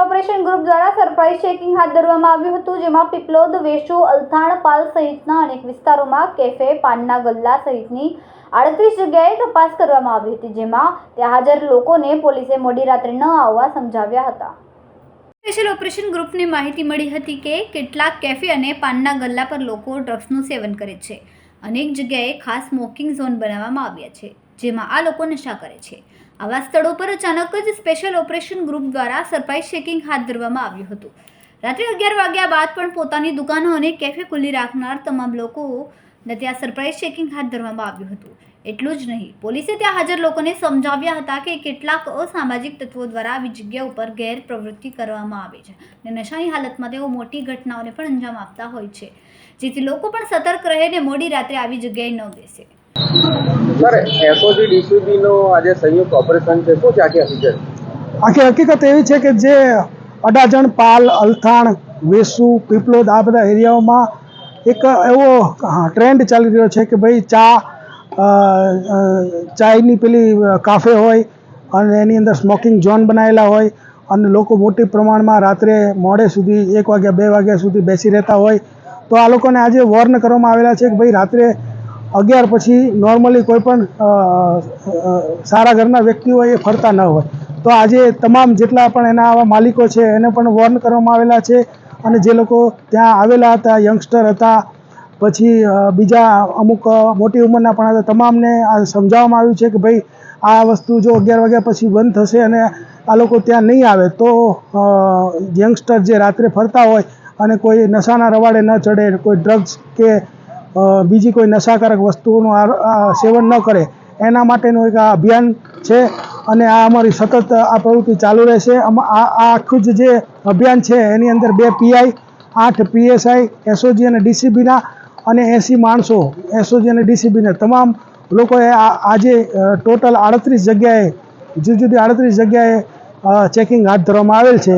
Operation group દ્વારા surprise checking હાથ ધરવામાં આવ્યું હતું, જેમાં પીપલોદ વેસુ અલથાણ, પાલ સહિતના અનેક વિસ્તારોમાં કેફે, પાનના ગલ્લા સહિતની આડત્રીસ જગ્યાએ તપાસ કરવામાં આવી હતી, જેમાં ત્યાં હાજર લોકોને પોલીસે મોડી રાત્રે ન આવવા સમજાવ્યા હતા. સ્પેશિયલ ઓપરેશન ગ્રુપને માહિતી મળી હતી કે કેટલાક કેફે અને પાનના ગલ્લા પર લોકો ડ્રગ્સનું સેવન કરે છે. અનેક જગ્યાએ ખાસ સ્મોકિંગ ઝોન બનાવવામાં આવ્યા છે, જેમાં આ લોકો નશા કરે છે. આવા સ્થળો પર અચાનક જ સ્પેશિયલ ઓપરેશન ગ્રુપ દ્વારા સરપ્રાઇઝ ચેકિંગ હાથ ધરવામાં આવ્યું હતું. રાત્રે અગિયાર વાગ્યા બાદ પણ પોતાની દુકાનો અને કેફે ખુલ્લી રાખનાર તમામ લોકોને ત્યાં સરપ્રાઇઝ ચેકિંગ હાથ ધરવામાં આવ્યું હતું. એટલું જ નહીં, પોલીસે ત્યાં હાજર લોકોને સમજાવ્યા હતા કે કેટલાક અસામાજિક તત્વો દ્વારા આવી જગ્યા ઉપર ગેરપ્રવૃત્તિ કરવામાં આવે છે અને નશાની હાલતમાં તેઓ મોટી ઘટનાઓને પણ અંજામ આપતા હોય છે. જેથી લોકો પણ સતર્ક રહે ને મોડી રાત્રે આવી જગ્યાએ ન બેસે. સર એસઓજી ડીસીબી નો આજે સંયુક્ત ઓપરેશન છે. શું છે આખી હકીકત? આખી હકીકત એવી છે કે જે અડાજણ, પાલ, અલથાણ, વેસુ, પીપલોદ આ બધા એરિયાઓમાં એક એવો ટ્રેન્ડ ચાલી રહ્યો છે કે ભાઈ ચા ચાયની પેલી કાફે હોય અને એની અંદર સ્મોકિંગ ઝોન બનાવેલા હોય અને લોકો મોટી પ્રમાણમાં રાત્રે મોડે સુધી એક વાગ્યા, બે વાગ્યા સુધી બેસી રહેતા હોય. તો આ લોકોને આજે વોર્ન કરવામાં આવેલા છે કે ભાઈ રાત્રે અગિયાર પછી નોર્મલી કોઈ પણ સારા ઘરના વ્યક્તિઓ એ ફરતા ન હોય. તો આજે તમામ જેટલા પણ એના આવા માલિકો છે, એને પણ વોર્ન કરવામાં આવેલા છે અને જે લોકો ત્યાં આવેલા હતા યંગસ્ટર હતા, પછી બીજા અમુક મોટી ઉંમરના પણ હતા, તમામને આ સમજાવવામાં આવ્યું છે કે ભાઈ આ વસ્તુ જો અગિયાર વાગ્યા પછી બંધ થશે અને આ લોકો ત્યાં નહીં આવે, તો યંગસ્ટર જે રાત્રે ફરતા હોય અને કોઈ નશાના રવાડે ન ચડે, કોઈ ડ્રગ્સ કે બીજી કોઈ નશાકારક વસ્તુઓનું સેવન ન કરે, એના માટેનું એક આ અભિયાન છે અને આ અમારી સતત આ પ્રવૃત્તિ ચાલુ રહેશે. આ આખું જ જે અભિયાન છે, એની અંદર બે પીઆઈ આઠ પીએસઆઈ એસઓજી અને ડીસીબીના અને એંસી માણસો એસઓજી અને ડીસીબીના તમામ લોકોએ આજે ટોટલ આડત્રીસ જગ્યાએ, જુદી જુદી આડત્રીસ જગ્યાએ ચેકિંગ હાથ ધરવામાં આવેલ છે.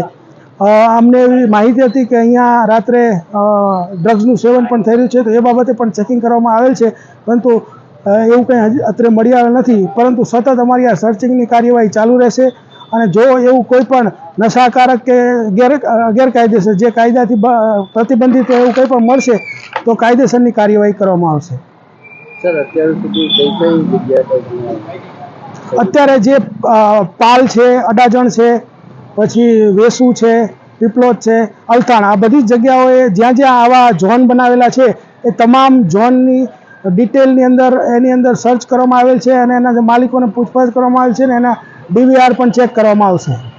અમને એવી માહિતી હતી કે અહીંયા રાત્રે ડ્રગ્સનું સેવન પણ થઈ રહ્યું છે તો એ બાબતે પણ ચેકિંગ કરવામાં આવેલ છે. પરંતુ એવું કંઈ હજી અત્રે મળી આવેલ નથી. પરંતુ સતત અમારી આ સર્ચિંગની કાર્યવાહી ચાલુ રહેશે અને જો એવું કોઈ પણ નશાકારક કે ગેર ગેરકાયદેસર જે કાયદાથી પ્રતિબંધિત એવું કંઈ પણ મળશે તો કાયદેસરની કાર્યવાહી કરવામાં આવશે. સર અત્યાર સુધી કઈ કઈ જગ્યા અત્યારે જે પાલ છે અડાજણ છે પછી વેસુ છે, પીપલોદ છે અલથાણ આ બધી જગ્યાઓએ જ્યાં જ્યાં આવા ઝોન બનાવેલા છે, એ તમામ ઝોનની ડિટેલની અંદર, એની અંદર સર્ચ કરવામાં આવેલ છે અને એના માલિકોને પૂછપરછ કરવામાં આવેલ છે ને એના ડીવીઆર પણ ચેક કરવામાં આવશે.